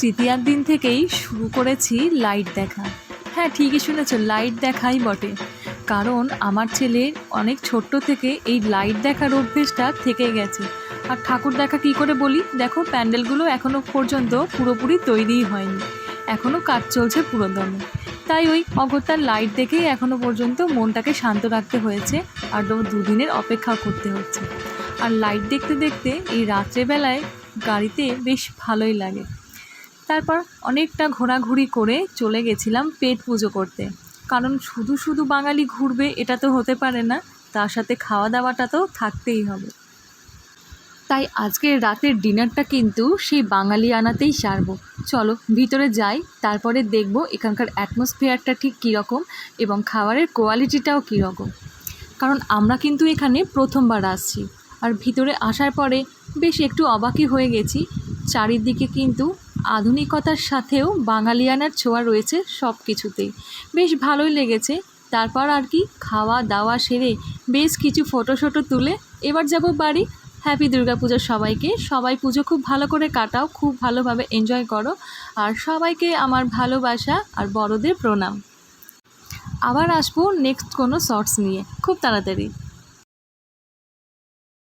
তৃতীয়ার দিন থেকেই শুরু করেছি লাইট দেখা। হ্যাঁ ঠিকই শুনেছ, লাইট দেখাই বটে। কারণ আমার ছেলে অনেক ছোট্ট থেকে এই লাইট দেখার অভ্যেসটা থেকে গেছে। আর ঠাকুর দেখা কী করে বলি? দেখো, প্যান্ডেলগুলো এখনও পর্যন্ত পুরোপুরি তৈরিই হয়নি। এখনও কাজ চলছে পুরো দমে তাই ওই অগত্যার লাইট দেখেই এখনও পর্যন্ত মনটাকে শান্ত রাখতে হয়েছে আর দুদিনের অপেক্ষা করতে হচ্ছে। আর লাইট দেখতে দেখতে এই রাত্রেবেলায় গাড়িতে বেশ ভালোই লাগে। তারপর অনেকটা ঘোরাঘুরি করে চলে গেছিলাম পেট পুজো করতে। কারণ শুধু শুধু বাঙালি ঘুরবে এটা তো হতে পারে না, তার সাথে খাওয়া দাওয়াটা তো থাকতেই হবে। তাই আজকের রাতের ডিনারটা কিন্তু সেই বাঙালি আনাতেই সারবো। চলো ভিতরে যাই, তারপরে দেখব এখানকার অ্যাটমসফিয়ারটা ঠিক কীরকম এবং খাবারের কোয়ালিটিটাও কীরকম। কারণ আমরা কিন্তু এখানে প্রথমবার আসছি। আর ভিতরে আসার পরে বেশ একটু অবাকই হয়ে গেছি। চারিদিকে কিন্তু আধুনিকতার সাথেও বাঙালিয়ানার ছোঁয়া রয়েছে সব কিছুতেই বেশ ভালোই লেগেছে। তারপর আর কি খাওয়া দাওয়া সেরে বেশ কিছু ফটো শটো তুলে এবার যাব বাড়ি। হ্যাপি দুর্গাপুজো সবাইকে। সবাই পুজো খুব ভালো করে কাটাও, খুব ভালোভাবে এনজয় করো। আর সবাইকে আমার ভালোবাসা আর বড়দের প্রণাম। আবার আসব নেক্সট কোনো শর্টস নিয়ে। খুব তাড়াতাড়ি।